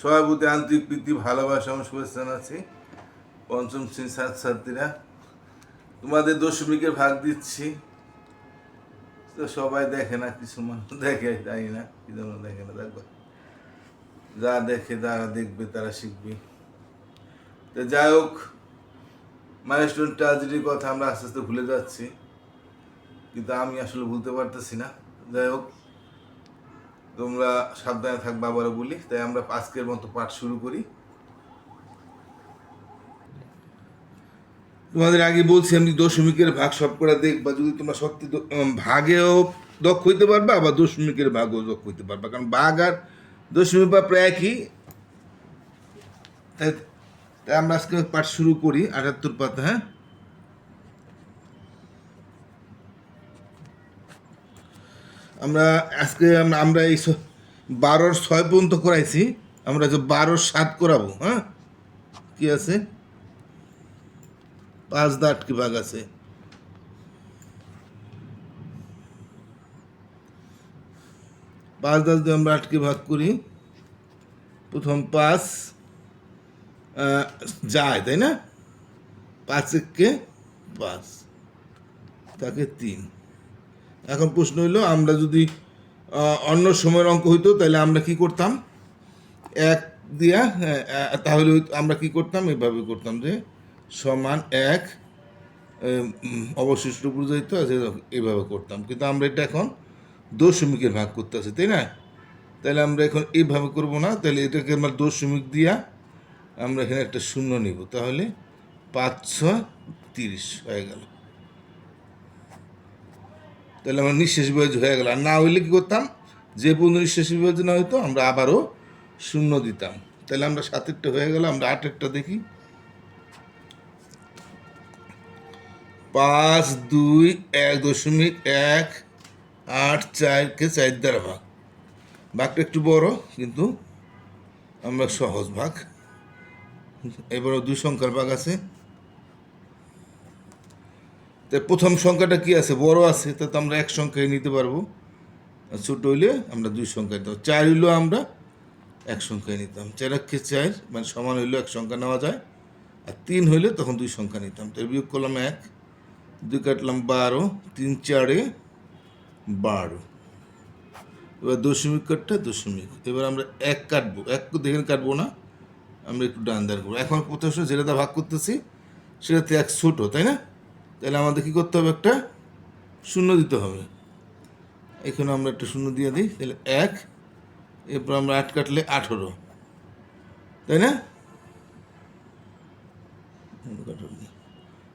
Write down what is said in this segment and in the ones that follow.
সবার প্রতি আন্তরিক প্রীতি, ভালোবাসা এবং শুভেচ্ছা জানাচ্ছি পঞ্চম শ্রেণির ছাত্রছাত্রীরা। তোমাদের দশমিকের ভাগ দিচ্ছি। তো সবাই দেখে না, কিছু মানুষ দেখে, জানি না, কি জন্য দেখে না, দেখো। যা দেখে যারা দেখবে, তারা শিখবে। তো যাই হোক মাইলস্টোন ট্রাজেডির কথা আমরা আস্তে আস্তে ভুলে যাচ্ছি। কিন্তু আমি আসলে ভুলতে পারতেছি না। যাই হোক তোমরা সাবধানে থাকবে আবারও বলি, তাই আমরা আজকের মতো পাঠ শুরু করি। তোমাদের আগে বলছি, আমি দশমিকের ভাগ সব করে দেখবা, যদি তোমরা সত্যি ভাগেও দক্ষ হইতে পারবা, আবার দশমিকের ভাগও দক্ষ হইতে পারবা। কারণ ভাগ আর দশমিক বা প্রায় একই। তাই তাই আমরা আজকে পাঠ শুরু করি, আটাত্তর পাতা হ্যাঁ? আমরা আজকে আমরা এই বারোর ছয় পর্যন্ত করাইছি। আমরা যে বারোর সাত করাবো হ্যাঁ? কি আছে? পাঁচ দা আটকে ভাগ আছে? পাঁচ দশ দিয়ে আমরা আটকে ভাগ করি, প্রথম পাঁচ যায়, তাই না? পাঁচ এককে পাঁচ, তাকে তিন। এখন প্রশ্ন হইল আমরা যদি অন্য সময়ের অঙ্ক হইতো তাহলে আমরা কি করতাম? এক দিয়া হ্যাঁ, তাহলে আমরা কি করতাম? এভাবে করতাম যে সমান এক অবশিষ্ট বুঝাইতো আছে এভাবে করতাম। কিন্তু আমরা এটা এখন দশমিকের ভাগ করতে আছি তাই না? তাহলে আমরা এখন এইভাবে করব না তাহলে এটাকে আমরা দশমিক দিয়া আমরা এখানে একটা শূন্য নিব। তাহলে পাঁচ ছয় তিরিশ হয়ে গেল। তাহলে আমার নিঃশেষ বিভাজ্য হয়ে গেল। আর না হইলে কী করতাম? যে পর্যন্ত নিঃশেষ বিভাজ্য না হইতো, আমরা আবারও শূন্য দিতাম। তাহলে আমরা সাতেরটা হয়ে গেল, আমরা আটেরটা দেখি। পাঁচ, দুই, এক দশমিক এক, আট, চারকে চার দ্বারা ভাগ। ভাগটা একটু বড়, কিন্তু আমরা সহজ ভাগ। এবারও দুই সংখ্যার ভাগ আছে। তো প্রথম সংখ্যাটা কি আছে? বড় আছে, তা তো আমরা এক সংখ্যায় নিতে পারব। ছোট হইলে আমরা দুই সংখ্যায় নিতাম চার হইলেও আমরা এক সংখ্যায় নিতাম। চার একে চার মানে সমান হইলেও এক সংখ্যা নেওয়া যায়। আর তিন হইলে তখন দুই সংখ্যা নিতাম। তো বিয়োগ করলাম এক, দুই কাটলাম বারো, তিন চারে বারো। এবার দশমিক কাটটা দশমিক। এবার আমরা এক কাটবো। এক দেখেন কাটবো না। আমরা একটু ডান দাঁড় করব। এখন সময় যেটাতে ভাগ করতেছি, সেটাতে এক ছোটো, তাই না? তাহলে আমাদের কী করতে হবে একটা? শূন্য দিতে হবে। এখানে আমরা একটা শূন্য দিয়ে দিই, তাহলে এক। এরপর আমরা আট কাটলে আঠেরো। তাই না?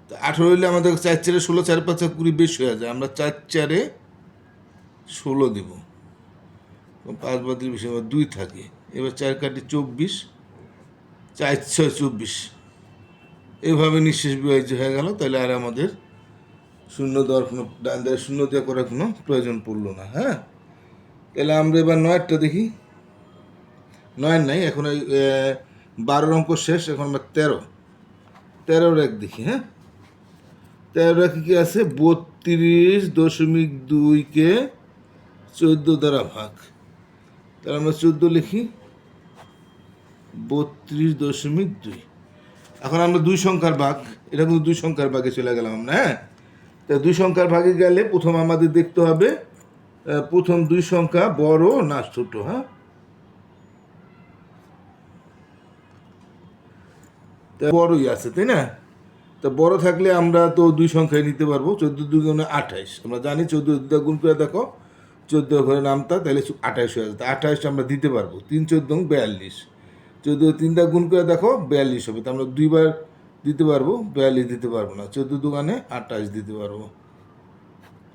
তো আঠেরো হইলে আমাদের চার চারে ষোলো, চার পাঁচে কুড়ি বেশি হয়ে যায়। আমরা চার চারে ষোলো দেব। পাঁচ বাদ বেশি এবার দুই থাকে। এবার চার কাটি চব্বিশ, চার ছয় চব্বিশ। এইভাবে নিঃশেষ বিভাজ্য হয়ে গেল, তাহলে আর আমাদের শূন্য দেওয়ার কোনো ডান দিয়ে শূন্য দেওয়া করার কোনো প্রয়োজন পড়ল না হ্যাঁ? তাহলে আমরা এবার নয়েরটা দেখি। নয়ের নাই, এখন ওই বারোর অঙ্ক শেষ, এখন আমরা তেরো। তেরোর এক দেখি হ্যাঁ? তেরোর এক কী আছে? বত্রিশ দশমিক দুইকে চোদ্দ দ্বারা ভাগ। তাহলে আমরা চোদ্দ লিখি। বত্রিশ দশমিক দুই। এখন আমরা দুই সংখ্যার ভাগ, এটা কিন্তু দুই সংখ্যার ভাগে চলে গেলাম আমরা হ্যাঁ? তা দুই সংখ্যার ভাগে গেলে প্রথম আমাদের দেখতে হবে প্রথম দুই সংখ্যা বড় না ছোট হ্যাঁ? তা বড়ই আছে, তাই না? তা বড় থাকলে আমরা তো দুই সংখ্যায় নিতে পারব, চোদ্দ দুই গুণে আঠাইশ। আমরা জানি চোদ্দ দুটা গুণ করে দেখো, চোদ্দ ঘরে নামতা, তাহলে আঠাইশ হয়ে যাবে। আঠাইশ আমরা দিতে পারব, তিন চোদ্দ বিয়াল্লিশ। চোদ্দ তিনটা গুণ করে দেখো বিয়াল্লিশ হবে। তো আমরা দুইবার দিতে পারব, বিয়াল্লিশ দিতে পারব না। চোদ্দ দোকানে আঠাশ দিতে পারব।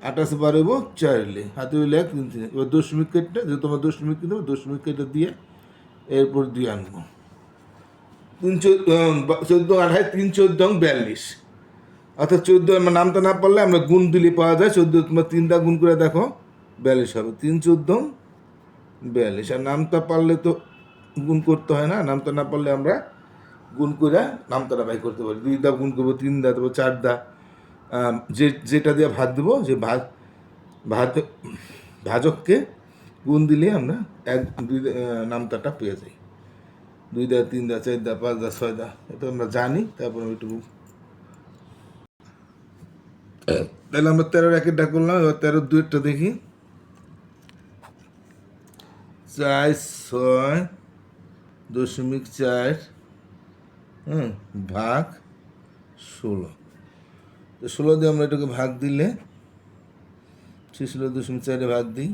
আঠাশ বারবো চারলে। হাতে হইলে এক, তিন তিন। এবার দশমিক কেটে, যে তোমার দশমিক কিনতে হবে দশমিক কেটে দিয়ে এরপর দুই আনব। তিন চোদ্দ চোদ্দ আঠাশ, তিন চোদ্দ বিয়াল্লিশ। অর্থাৎ চোদ্দ আমার নামটা না পারলে আমরা গুণ দিলে পাওয়া যায়। চোদ্দ, তোমার তিনটা গুণ করে দেখো, বিয়াল্লিশ হবে। তিন চোদ্দ বিয়াল্লিশ। আর নামটা পারলে তো গুণ করতে হয় না নামটা না পারলে আমরা গুণ করে নামতাটা বাই করতে পারি। দুই দা গুণ করব, তিন দা দেবো চার দা। যে, যেটা দিয়ে ভাত দেবো, যে ভাত ভাত, ভাজককে গুণ দিলে আমরা এক, দুই নামতাটা পেয়ে যাই। দুই দা, তিন দা, চার দা, পাঁচ দা, ছয় দা, এটা আমরা জানি, তারপর আমি একটু তাহলে আমরা তেরো র্যাকেটটা করলাম, এবার তেরো দুইটা দেখি। চার, ছয় দশমিক চার, হুম, ভাগ ষোলো। তো ষোলো দিয়ে আমরা এটাকে ভাগ দিলে ছেষট্টি দশমিক চারে ভাগ দিই।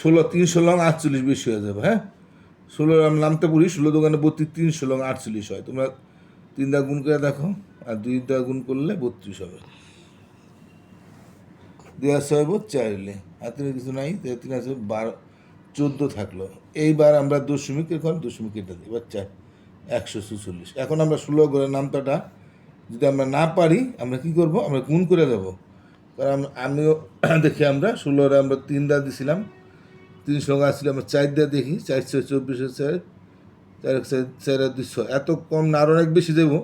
ষোলো তিনশো লং আটচল্লিশ বেশি হয়ে যাবে হ্যাঁ? ষোলো আমি নামতে পড়ি ষোলো দোকানে বত্রিশ তিনশো লং আটচল্লিশ হয়। তোমরা তিন দা গুণ করে দেখো, আর দুই দা গুণ করলে বত্রিশ হবে। আর ছয় বোধ চাইলে আর তিনে কিছু নাই, তিন আছে বারো। চোদ্দ থাকল। এইবার আমরা দশমিক, এখন দশমিক এটা দিই। চার একশো সুচল্লিশ এখন আমরা ষোলো করে নামতাটা, যদি আমরা না পারি, আমরা কি করব? আমরা গুণ করে দেবো। কারণ আমিও দেখি আমরা, ষোলোরে আমরা তিন দা দিছিলাম, তিন সঙ্গে আসলে আমরা চার দা দেখি চারশো চব্বিশশো চার চার চার দুশো এত কম না আরও অনেক বেশি দেবো।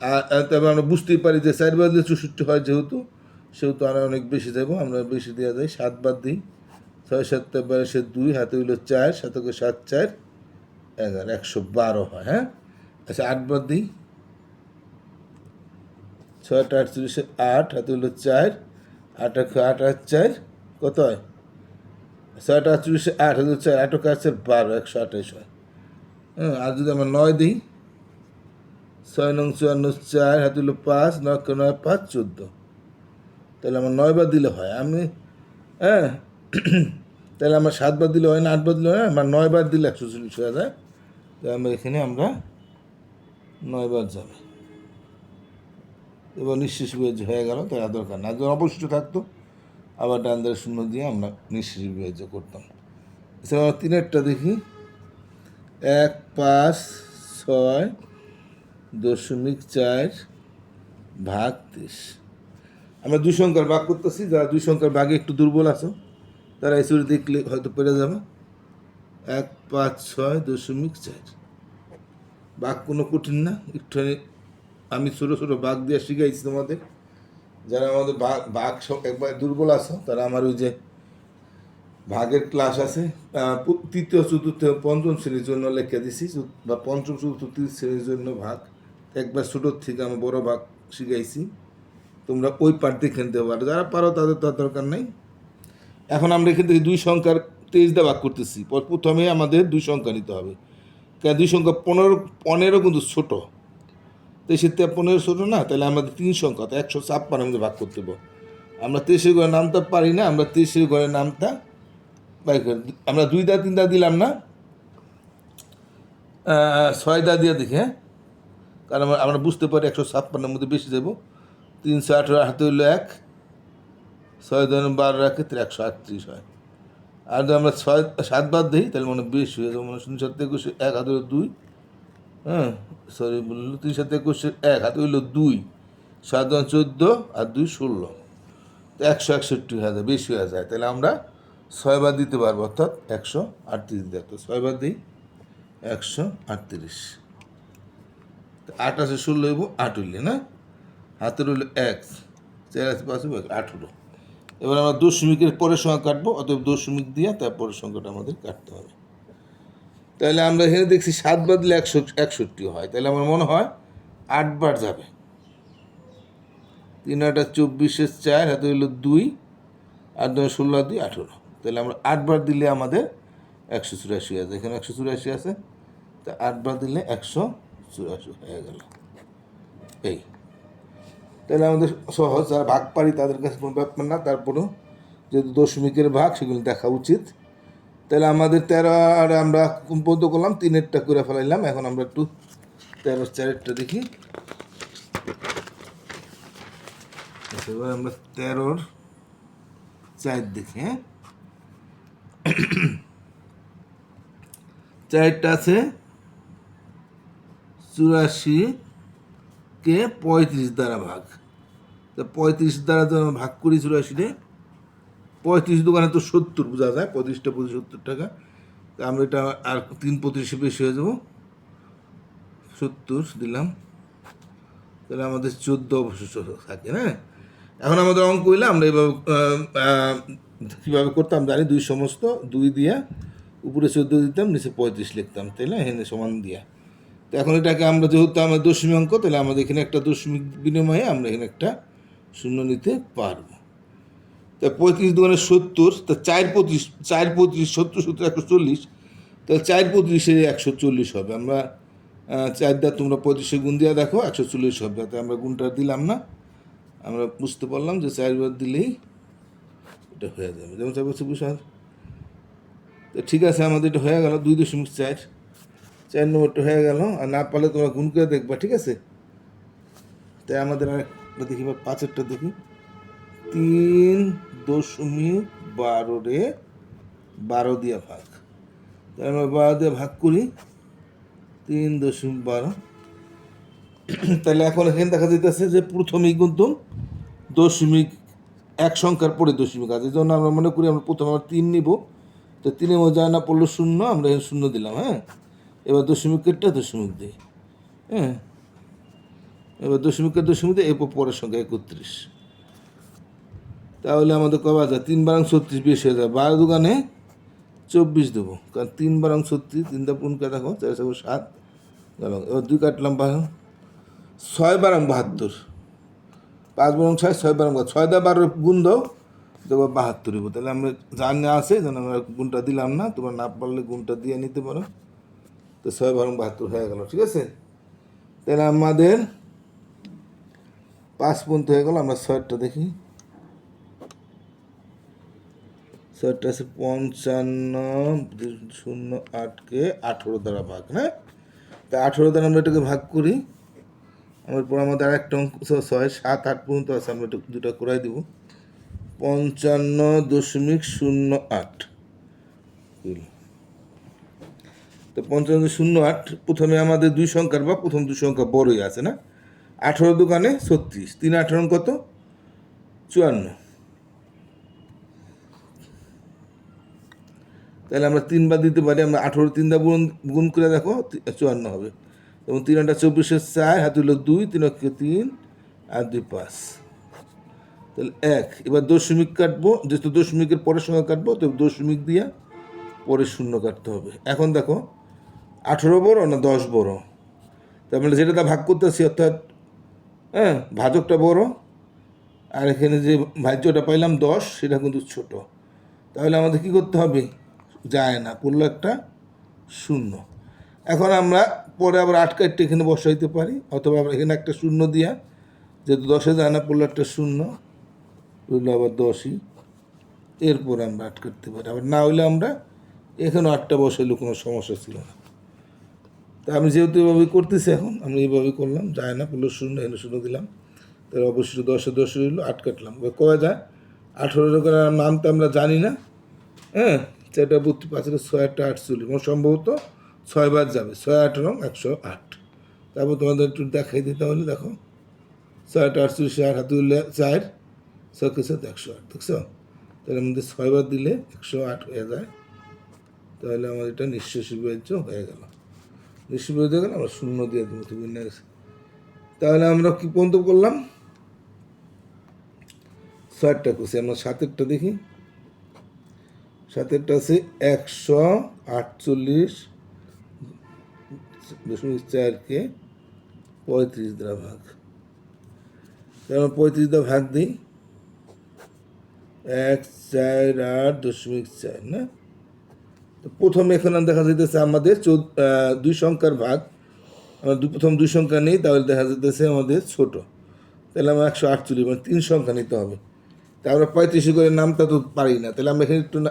আর আর তবে আমরা বুঝতেই পারি যে চার বাদ দিয়ে চৌষট্টি হয় যেহেতু, সেহেতু আরও অনেক বেশি দেবো। আমরা বেশি দেওয়া যায়, সাত বাদ দিই। ছয় সাতটা বারোশো দুই হাতে হইল চার, সাতকে সাত, চার, এগারো, একশো বারো হয় হ্যাঁ? আচ্ছা আট বাদ দিই। ছয়টা আটচল্লিশে আট, হাতে হলো চার আট আট আট, চার, কত হয়? ছয়টা আটচল্লিশে আট, হাতে চার আট এক আট, চার, বারো, একশো আঠাইশ হয়। হ্যাঁ আর যদি আমরা নয় দিই, ছয় নং চুয়ান্ন, চার, হাতে হলো পাঁচ, নয় নয়, পাঁচ, চোদ্দ। তাহলে আমার নয় বার দিলে হয়। আমি হ্যাঁ তাহলে আমার সাতবার দিলে হয় না আটবার দিলে হয় না? নয় বার দিলে একশো চল্লিশ হয়ে যায়। তাই আমরা এখানে আমরা নয় বার যাবে। এবার নিঃশেষ বিভাজ্য হয়ে গেল তাই আর দরকার না যদি অবশিষ্ট থাকতো, আবার ডান ধারে শূন্য দিয়ে আমরা নিঃশেষ বিভাজ্য করতাম। এছাড়া তিনেরটা দেখি। এক, পাঁচ, ছয়, দশমিক চার, ভাগ তেইশ আমরা দুই সংখ্যার ভাগ করতেছি, যারা দুই সংখ্যার ভাগে একটু দুর্বল আছো তারা এসে দেখলে হয়তো পেরে যাবে। এক পাঁচ ছয় দশমিক চার। বাঘ কোনো কঠিন না। একটুখানি আমি ছোটো ছোটো বাঘ দিয়ে শিখাইছি তোমাদের। যারা আমাদের বাঘ বাঘ একবার দুর্বল আছো, তারা আমার ওই যে ভাগের ক্লাস আছে তৃতীয়, চতুর্থ, পঞ্চম শ্রেণির জন্য লেখা দিছি। বা পঞ্চম, চতুর্থ শ্রেণির জন্য ভাগ। একবার ছোটোর থেকে আমি বড় ভাগ শিখাইছি। তোমরা ওই পার্ট দেখে নিতে পারো। যারা পারো তাদের তো দরকার নেই। এখন আমরা এখান থেকে দুই সংখ্যার তেইশ দা ভাগ করতেছি। পর- প্রথমে আমাদের দুই সংখ্যা নিতে হবে। কেন দুই সংখ্যা পনেরো পনেরো কিন্তু ছোটো। তেইশের থেকে পনেরো ছোটো না, তাহলে আমাদের তিন সংখ্যা, তো একশো ছাপ্পান্ন আমাদের ভাগ করতে হবে। আমরা তেইশের ঘরে নামতে পারি না, আমরা তেইশের ঘরে নামতা বাই করে। আমরা দুই দা, তিন দা দিলাম না। ছয় দা দিয়ে দেখি হ্যাঁ? কারণ আমরা বুঝতে পারি একশো ছাপ্পান্নের মধ্যে বেশি দেবো। তিনশো আঠেরো হাতে হইল এক। ছয় ধরুন বারো রাখে তাহলে একশো আটত্রিশ হয়। আর যদি আমরা ছয়, সাত বাদ দিই, তাহলে মনে বেশি হয়ে যাবে। মনে শূন্য সাত একুশে এক, হাতে হলো দুই। হ্যাঁ সরি বলল তিন সাত একুশে এক, হাতে হইল দুই। সাত ধরুন চোদ্দ, আর দুই ষোলো। তো একশো একষট্টি হয়ে যায়, বেশি হয়ে যায়। তাহলে আমরা ছয় বার দিতে পারব, অর্থাৎ একশো আটত্রিশ দিতে তো ছয় বার দিই, একশো আটত্রিশ। আট আছে ষোলো হইব, আট হইলে না? হাতের হইল এক, চার আছে পাঁচ আঠেরো। এবার আমরা দশমিকের পরের সংখ্যা কাটবো, অতএব দশমিক দিয়ে তারপরের সংখ্যাটা আমাদের কাটতে হবে। তাহলে আমরা এখানে দেখছি সাত বার দিলে একশো, একষট্টি হয়। তাহলে আমার মনে হয় আটবার যাবে। তিন আটা চব্বিশের চার, হাতে হইল দুই আর নয় ষোলো দুই, আঠেরো। তাহলে আমরা আটবার দিলে আমাদের একশো চুরাশি আছে। এখানে একশো চুরাশি আছে। তা আটবার দিলে একশো চুরাশি হয়ে গেল। এই। তাহলে আমাদের সহজ, যারা ভাগ পারি তাদের কাছে কোনো ব্যাপার না, তারপরেও যেহেতু দশমিকের ভাগ, সেগুলো দেখা উচিত। তাহলে আমাদের তেরো আর আমরা পর্যন্ত করলাম, তিনেরটা করে ফেলাইলাম, এখন আমরা একটু তেরো চারেরটা দেখি। এবার আমরা তেরোর চার দেখি হ্যাঁ? চারটা আছে, চুরাশি কে পঁয়ত্রিশ দ্বারা ভাগ? তা পঁয়ত্রিশ দ্বারা তো ভাগ করি চুরাশিতে পঁয়ত্রিশ দোকানে তো সত্তর, বোঝা যায়? পঁয়ত্রিশটা পঁচিশ সত্তর টাকা। আমরা এটা আর তিন পঁচিশে বেশি হয়ে যাব। সত্তর দিলাম। তাহলে আমাদের চোদ্দ অবশিষ্ট থাকে হ্যাঁ এখন আমাদের অঙ্ক হইলে, আমরা এইভাবে কীভাবে করতাম জানি? দুই সমস্ত, দুই দিয়া, উপরে চোদ্দ দিতাম, নিচে পঁয়ত্রিশ লিখতাম, তাই না? হেনে সমান দিয়া। তো এখন এটাকে আমরা যেহেতু আমার দশমিক অঙ্ক, তাহলে আমাদের এখানে একটা দশমিক বিনিময়ে আমরা এখানে একটা শূন্য নিতে পারব। তা পঁয়ত্রিশ দোকানে সত্তর, তা চার পঁয়ত্রিশ চার পঁয়ত্রিশ সত্তর সত্তর একশো চল্লিশ, তাহলে চার পঁয়ত্রিশে একশো চল্লিশ হবে। আমরা চার দা তোমরা পঁয়ত্রিশে গুণ দিয়া দেখো, একশো চল্লিশ হবে। তাতে আমরা গুণটা দিলাম না। আমরা বুঝতে পারলাম যে চারবার দিলেই এটা হয়ে যাবে। যেমন চার বছর বুঝা তো ঠিক আছে, আমাদের এটা হয়ে গেল দুই দশমিক চার। চার নম্বরটা হয়ে গেল, আর না পারলে তোমরা গুণ করে দেখবা, ঠিক আছে? তাই আমাদের আর একটা দেখি বা পাঁচেরটা দেখি। তিন, দশমিক বারো রে বারো দিয়ে ভাগ। তাই আমরা বারো দিয়ে ভাগ করি। তিন, দশমিক বারো। তাহলে এখন এখানে দেখা যেতেছে যে প্রথমেই কিন্তু দশমিক এক সংখ্যার পরে দশমিক আছে। জন্য আমরা মনে করি আমরা প্রথমে আমরা তিন নিব। তো তিনের মধ্যে না, পড়ল শূন্য, আমরা এখানে শূন্য দিলাম হ্যাঁ? এবার দশমিকেরটা দশমিক দিই হ্যাঁ? এবার দশমিকের দশমিক দিয়ে এরপর পরের সংখ্যা একত্রিশ। তাহলে আমাদের কবে যায় তিন বারাং ছত্রিশ বেশি হয়ে যায় বারো দোকানে চব্বিশ দেবো। কারণ তিন বারাং ছত্রিশ তিনটা করে দেখো চার সাত গেল। এবার দুই কাটলাম বারো। ছয় বারাং বাহাত্তর। পাঁচ বারং ছয় ছয় বারং ছয় দা বারো গুণ দাও, দেখো বাহাত্তর তাহলে আমরা জানা আছে, যেন আমরা গুণটা দিলাম না, তোমরা না পারলে গুণটা দিয়ে নিতে পারো। তো ছয় বারং বাহাত্তর হয়ে গেল, ঠিক আছে? তাহলে আমাদের পাঁচ পর্যন্ত হয়ে গেল, আমরা ছয়টা দেখি। ছয়টা আছে পঞ্চান্ন, শূন্য আটকে আঠেরো দ্বারা ভাগ হ্যাঁ তা আঠেরো দ্বারা আমরা এটাকে ভাগ করি। আমার পর আমাদের আর একটা অঙ্ক ছয়, সাত, আট পর্যন্ত আছে, আমরা এটা দুটা করাই দিব। পঞ্চান্ন দশমিক শূন্য আট? তো পঞ্চান্ন শূন্য আট, প্রথমে আমাদের দুই সংখ্যার বা প্রথম দুই সংখ্যা বড়ই আছে না? আঠেরো দোকানে ছত্রিশ, তিন আঠারো কত? চুয়ান্ন। তাহলে আমরা তিনবার দিতে পারি, আমরা আঠেরো তিনটা গুণ গুণ করে দেখো চুয়ান্ন হবে। এবং তিন আটটা চব্বিশের চার, হাত হলো দুই, তিন অক্ষে তিন, আর দুই পাঁচ। তাহলে এক, এবার দশমিক কাটবো, যেহেতু দশমিকের পরের সংখ্যা কাটবো, তো দশমিক দিয়া পরে শূন্য কাটতে হবে। এখন দেখো আঠেরো বড় না দশ বড়? তার মানে যেটা ভাগ করতেছি অর্থাৎ হ্যাঁ ভাজকটা বড়, আর এখানে যে ভাজ্যটা পাইলাম দশ, সেটা কিন্তু ছোট। তাহলে আমাদের কি করতে হবে? যায় না পড়ল একটা শূন্য। এখন আমরা পরে আবার আট কাটতে এখানে বসাইতে পারি, অথবা আমরা এখানে একটা শূন্য দিয়া, যেহেতু দশে যায় না পড়ল একটা শূন্য রইল আবার দশই। এরপর আমরা আট কাটতে পারি। আবার না হইলে আমরা এখানেও আটটা বসাইলে কোনো সমস্যা ছিল না। তা আমি যেহেতু এভাবে করতেছি এখন, আমি এইভাবে করলাম, যায় না পড়ল শূন্য এনে শূন্য দিলাম। তাহলে অবশ্যই দশে দশে রইল, আট কাটলাম। এবার কয়া যায় আঠেরো করে নাম তো আমরা জানি না। হ্যাঁ চারটা বুদ্ধি পাঁচের ছয়, আটটা আটচল্লিশ। এবং সম্ভবত ছয় বার যাবে, ছয় আঠারো একশো আট। তারপর তোমাদের একটু দেখাই দিতে হলে দেখো। ছয়, আট, আটচল্লিশ, আট, হাতে উঠলে চার, ছয় সাথে একশো আট, দেখছ? তাহলে আমাদের ছয় বার দিলে একশো আট হয়ে যায়। তাহলে আমার এটা নিঃশ্বাসী হয়ে গেল। বিভাজ্য হয়ে গেলে, আমরা শূন্য দিয়ে দেবো নেক্সট তাহলে আমরা কি পর্যন্ত করলাম? ছয়টা করছি, আমরা সাতেরটা দেখি। সাতেরটা আছে একশো আটচল্লিশ, দশমিক চারকে পঁয়ত্রিশ দ্বারা ভাগ। আমরা পঁয়ত্রিশ দ্বারা ভাগ দিই। এক, চার, আট, দশমিক চার, না? প্রথমে এখানে দেখা যাইতেছে আমাদের দুই সংখ্যার ভাগ। আমরা দু- প্রথম দুই সংখ্যা নেই, তাহলে দেখা যাইতেছে আমাদের ছোট। তাহলে আমরা একশো আটচল্লিশ মানে তিন সংখ্যা নিতে হবে। তা আমরা পঁয়ত্রিশে করে নামটা তো পারি না। তাহলে আমরা এখানে একটু না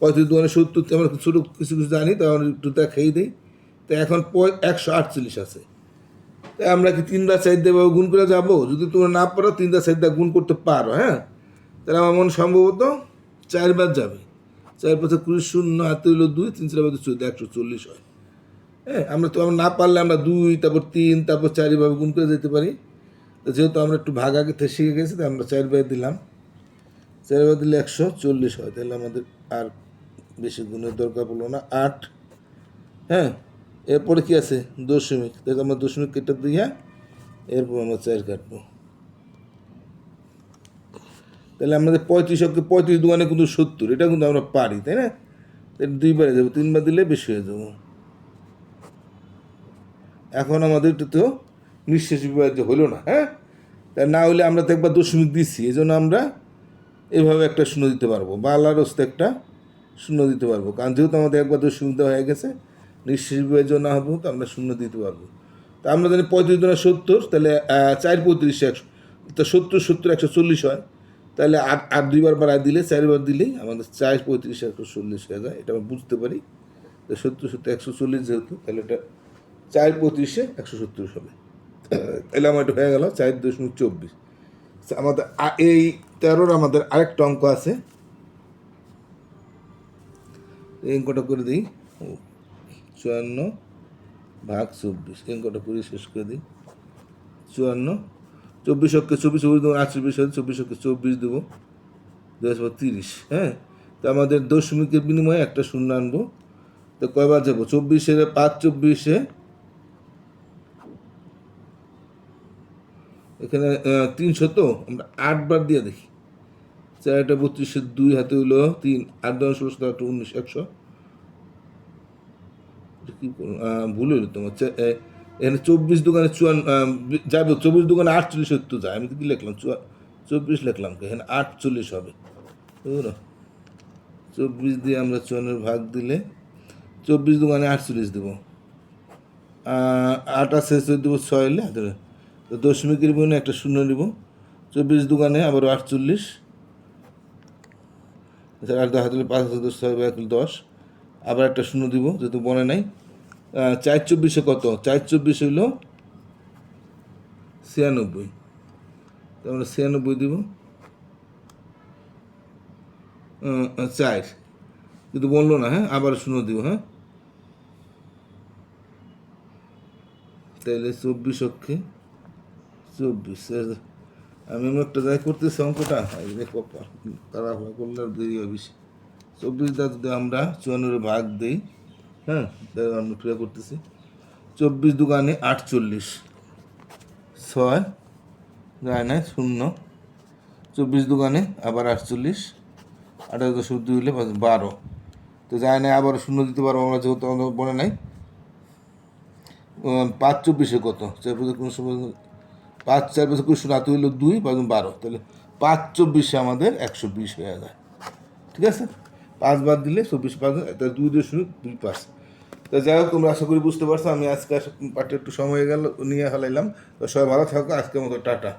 পঁয়ত্রিশ দোকানে সত্তর, আমরা ছোটো কিছু কিছু জানি তো আমরা একটু তা খেয়ে দিই। তো এখন একশো আটচল্লিশ আছে। তাই আমরা কি তিনটা চার দেবো গুণ করে যাব? যদি তোমরা না পারো, তিনটা দিয়ে গুণ করতে পারো হ্যাঁ? তাহলে আমার মনে সম্ভবত চারবার যাবে। চার পাঁচে কুড়ি শূন্য হাতে হলো দুই, তিন চার পাঁচে চোদ্দ একশো চল্লিশ হয়। হ্যাঁ আমরা তো আমরা না পারলে আমরা দুই, তারপর তিন, তারপর চারিভাবে গুণ করে যেতে পারি। তো যেহেতু আমরা একটু ভাগ আগে থেকে শিখে গেছি, তাই আমরা চারবার দিলাম। চারবার দিলে একশো চল্লিশ হয়, তাহলে আমাদের আর বেশি গুণের দরকার পড়ল না, আট। হ্যাঁ এরপরে কি আছে? দশমিক, তাহলে আমরা দশমিক কেটে দিয়া এরপর আমরা চার কাটবো। তাহলে আমাদের পঁয়ত্রিশ অক্ষে, পঁয়ত্রিশ দোকানে কিন্তু সত্তর, এটা কিন্তু আমরা পারি, তাই না? তাহলে দুইবারে যাব, তিনবার দিলে বেশি হয়ে যাব। এখন আমাদের এটা তো নিঃশেষ বিভাজ্য হলো না হ্যাঁ? তা না হলে আমরা তো একবার দশমিক দিচ্ছি এই জন্য আমরা এভাবে একটা শূন্য দিতে পারব, বা আল্লাহর একটা শূন্য দিতে পারব। কারণ যেহেতু আমাদের একবার দশমিক দেওয়া হয়ে গেছে, নিঃশেষ বিভাজ্য না হব তো আমরা শূন্য দিতে পারব। তা আমরা জানি পঁয়ত্রিশ দুনা সত্তর, তাহলে চার পঁয়ত্রিশ একশো, তা সত্তর সত্তর, একশো চল্লিশ হয়। তাহলে আর আর দুইবার বাড়ায় দিলে চারবার দিলেই আমাদের চার পঁয়ত্রিশ একশো চল্লিশ হয়ে যায়। এটা আমরা বুঝতে পারি তো সত্তর সত্তর একশো চল্লিশ যেহেতু তাহলে এটা চার পঁয়ত্রিশে একশো সত্তর হবে। তাহলে আমার এটা হয়ে গেল চার দশমিক চব্বিশ। আচ্ছা, আমাদের এই তেরোর আমাদের আরেকটা অঙ্ক আছে। এই অঙ্কটা করে দিই। চুয়ান্ন ভাগ চব্বিশ। এই অঙ্কটা করে শেষ করে দিই। চুয়ান্ন চব্বিশ অক্ষে চব্বিশ চব্বিশ দেবো, আটচল্লিশ হয় চব্বিশ অক্ষে চব্বিশ দেবো। তিরিশ হ্যাঁ? তো আমাদের দশমিকের বিনিময়ে একটা শূন্য আনব। তো কয়বার যাব? চব্বিশে পাঁচ, চব্বিশে এখানে তিনশো তো? আমরা আটবার দিয়ে দেখি। চারটা বত্রিশে দুই হাতে হইল তিন, আট দশ ষোলো সতেরো আঠারো উনিশ, একশো। কি ভুল হইল তোমার? এখানে চব্বিশ দোকানে চুয়ান্ন আহ, যাবে চব্বিশ দোকানে আটচল্লিশ সত্তর যায়। আমি কি লিখলাম? চুয়া- চব্বিশ লিখলাম? এখানে আটচল্লিশ হবে। বুঝলো? চব্বিশ দিয়ে আমরা চুয়ান্নের ভাগ দিলে চব্বিশ দোকানে আটচল্লিশ দেবো। আটা শেষ দেবো ছয় হলে হাতে তো দশমিকের বনে একটা শূন্য নিব। চব্বিশ দোকানে আবার আটচল্লিশ। আচ্ছা আট হাতে পাঁচ হাজার দশ ছয় দশ। আবার একটা শূন্য দিব যেহেতু বনে নাই। চার চব্বিশে কত? চার চব্বিশ হইল ছিয়ানব্বই। তো আমরা ছিয়ানব্বই দিব চার। কিন্তু বলল না হ্যাঁ আবার শূন্য দিব হ্যাঁ? তাহলে চব্বিশ অক্ষে চব্বিশ। আমি এমন একটা জায়গায় করতেছি অঙ্কটা। তারা করলে দেরি হবে বেশি। চব্বিশ দা যদি আমরা চুয়ান্নর ভাগ দিই। হ্যাঁ আমরা ক্রিয়া করতেছি। চব্বিশ দোকানে আটচল্লিশ। ছয় যায় না শূন্য। চব্বিশ দোকানে আবার আটচল্লিশ। আঠারো দশ দুই হলে পাঁচ- বারো। তো যায় না আবার শূন্য দিতে পারব আমরা, যেহেতু আমাদের মনে নাই। পাঁচ চব্বিশে কত? চার বছর কোনো সময় পাঁচ, চার বছর কোনো শূন্য হইল দুই, পাঁচ, বারো। তাহলে পাঁচ চব্বিশে আমাদের একশো বিশ হয়ে যায়। ঠিক আছে? পাঁচ বার দিলে চব্বিশ পাঁচ তাহলে দুই দশমিক দুই পাঁচ। তো যাই হোক, তোমরা আশা করি বুঝতে পারছ, আমি আজকে পার্টি একটু সময় হয়ে গেল, নিয়ে হালাইলাম। তো সবাই ভালো থাকো, আজকের মতো টাটা।